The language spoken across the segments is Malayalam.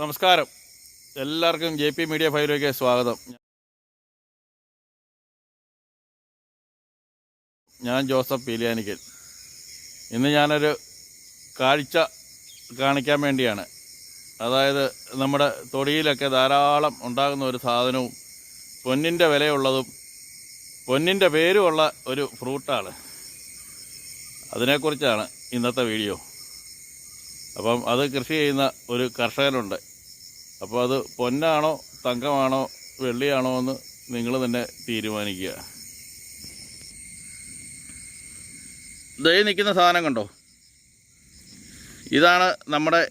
നമസ്കാരം. എല്ലാവർക്കും ജെ പി മീഡിയ ഫൈവിലേക്ക് സ്വാഗതം. ഞാൻ ജോസഫ് പീലിയാനിക്കൽ. ഇന്ന് ഞാനൊരു കാഴ്ച കാണിക്കാൻ വേണ്ടിയാണ്. അതായത് നമ്മുടെ തൊടിയിലൊക്കെ ധാരാളം ഉണ്ടാകുന്ന ഒരു സാധനവും പൊന്നിന്റെ വിലയുള്ളതും പൊന്നിന്റെ പേരുമുള്ള ഒരു ഫ്രൂട്ടാണ്. അതിനെക്കുറിച്ചാണ് ഇന്നത്തെ വീഡിയോ. അപ്പം അത് കൃഷി ചെയ്യുന്ന ഒരു കർഷകനുണ്ട്. അപ്പോൾ അത് പൊന്നാണോ തങ്കമാണോ വെള്ളിയാണോ എന്ന് നിങ്ങൾ തന്നെ തീരുമാനിക്കുക. ദൈ നിൽക്കുന്ന സാധനം കണ്ടോ? ഇതാണ് നമ്മുടെ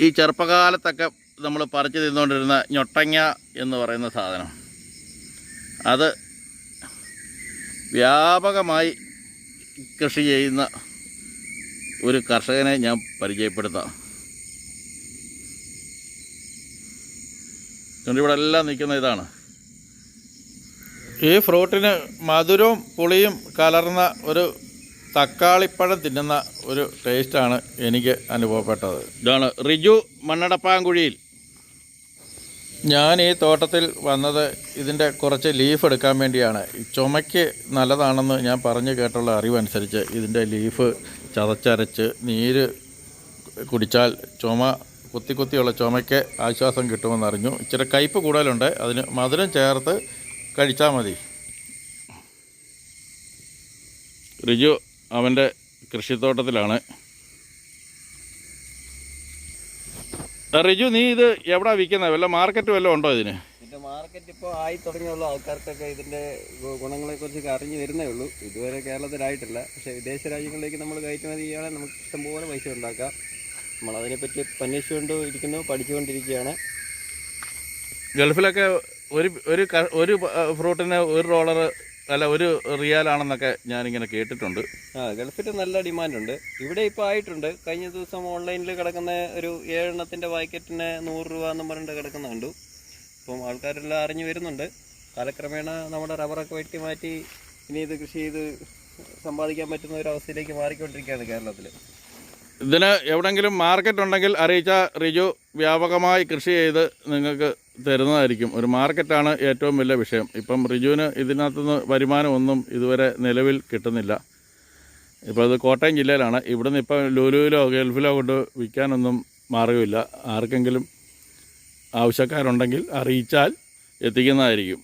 ഈ ചെറുപ്പകാലത്തൊക്കെ നമ്മൾ പറിച്ച് തിന്നുകൊണ്ടിരുന്ന ഞൊട്ടങ്ങ എന്ന് പറയുന്ന സാധനം. അത് വ്യാപകമായി കൃഷി ചെയ്യുന്ന ഒരു കർഷകനെ ഞാൻ പരിചയപ്പെടുത്താം. ഇവിടെ എല്ലാം നിൽക്കുന്ന ഇതാണ്. ഈ ഫ്രൂട്ടിന് മധുരവും പുളിയും കലർന്ന ഒരു തക്കാളിപ്പഴം തിന്നുന്ന ഒരു ടേസ്റ്റാണ് എനിക്ക് അനുഭവപ്പെട്ടത്. ഇതാണ് റിജു മണ്ണടപ്പാങ്കുഴിയിൽ. ഞാൻ ഈ തോട്ടത്തിൽ വന്നത് ഇതിന്റെ കുറച്ച് ലീഫ് എടുക്കാൻ വേണ്ടിയാണ്. ചുമയ്ക്ക് നല്ലതാണെന്ന് ഞാൻ പറഞ്ഞു കേട്ടുള്ള അറിവനുസരിച്ച് ഇതിന്റെ ലീഫ് ചതച്ചരച്ച് നീര് കുടിച്ചാൽ ചുമ കുത്തി കുത്തിയുള്ള ചുമയ്ക്ക് ആശ്വാസം കിട്ടുമെന്നറിഞ്ഞു ഇച്ചിരി കയ്പ്പ് കൂടുതലുണ്ട്. അതിന് മധുരം ചേർത്ത് കഴിച്ചാൽ മതി. റിജു അവന്റെ കൃഷിത്തോട്ടത്തിലാണ് ആ, റിജു നീ ഇത് എവിടാ വിൽക്കുന്നത് വല്ല മാർക്കറ്റ് വല്ലതും ഉണ്ടോ ഇതിന്? ഇതിന്റെ മാർക്കറ്റ് ഇപ്പോൾ ആയി തുടങ്ങിയുള്ള. ആൾക്കാർക്കൊക്കെ ഇതിന്റെ ഗുണങ്ങളെ കുറിച്ചൊക്കെ അറിഞ്ഞു വരുന്നേ ഉള്ളൂ. ഇതുവരെ കേരളത്തിലായിട്ടില്ല. പക്ഷേ വിദേശ രാജ്യങ്ങളിലേക്ക് നമ്മൾ കയറ്റുമതി ചെയ്യുകയാണെങ്കിൽ നമുക്ക് ഇഷ്ടംപോലെ പൈസ ഉണ്ടാക്കാം. നമ്മൾ അതിനെപ്പറ്റി അന്വേഷിച്ചുകൊണ്ട് ഇരിക്കുന്നു പഠിച്ചുകൊണ്ടിരിക്കുകയാണ്. ഗൾഫിലൊക്കെ ഒരു ഒരു ഒരു ഫ്രൂട്ടിന് ഒരു ഡോളർ അല്ല ഒരു റിയാലാണെന്നൊക്കെ ഞാനിങ്ങനെ കേട്ടിട്ടുണ്ട്. ആ ഗൾഫിൽ നല്ല ഡിമാൻഡുണ്ട്. ഇവിടെ ഇപ്പോൾ ആയിട്ടുണ്ട്. കഴിഞ്ഞ ദിവസം ഓൺലൈനിൽ കിടക്കുന്ന ഒരു ഏഴെണ്ണത്തിന്റെ പാക്കറ്റിന് നൂറ് രൂപ എന്ന് പറഞ്ഞിട്ട് കിടക്കുന്ന കണ്ടു. അപ്പം ആൾക്കാരെല്ലാം അറിഞ്ഞു വരുന്നുണ്ട്. കാലക്രമേണ നമ്മുടെ റബ്ബറൊക്കെ വെട്ടി മാറ്റി ഇനി ഇത് കൃഷി ചെയ്ത് സമ്പാദിക്കാൻ പറ്റുന്ന ഒരു അവസ്ഥയിലേക്ക് മാറിക്കൊണ്ടിരിക്കുകയാണ് കേരളത്തിൽ ഇതിന് എവിടെങ്കിലും മാർക്കറ്റ് ഉണ്ടെങ്കിൽ അറിയിച്ച റിജു വ്യാപകമായി കൃഷി ചെയ്ത് നിങ്ങൾക്ക് തരുന്നതായിരിക്കും. ഒരു മാർക്കറ്റാണ് ഏറ്റവും വലിയ വിഷയം. ഇപ്പം റിജുവിന് ഇതിനകത്തുനിന്ന് വരുമാനമൊന്നും ഇതുവരെ നിലവിൽ കിട്ടുന്നില്ല. ഇപ്പോൾ അത് കോട്ടയം ജില്ലയിലാണ്. ഇവിടുന്ന് ഇപ്പം ലുലുവിലോ ഗൾഫിലോ കൊണ്ട് വിൽക്കാനൊന്നും മാർഗമില്ല ആർക്കെങ്കിലും ആവശ്യക്കാരുണ്ടെങ്കിൽ അറിയിച്ചാൽ എത്തിക്കുന്നതായിരിക്കും.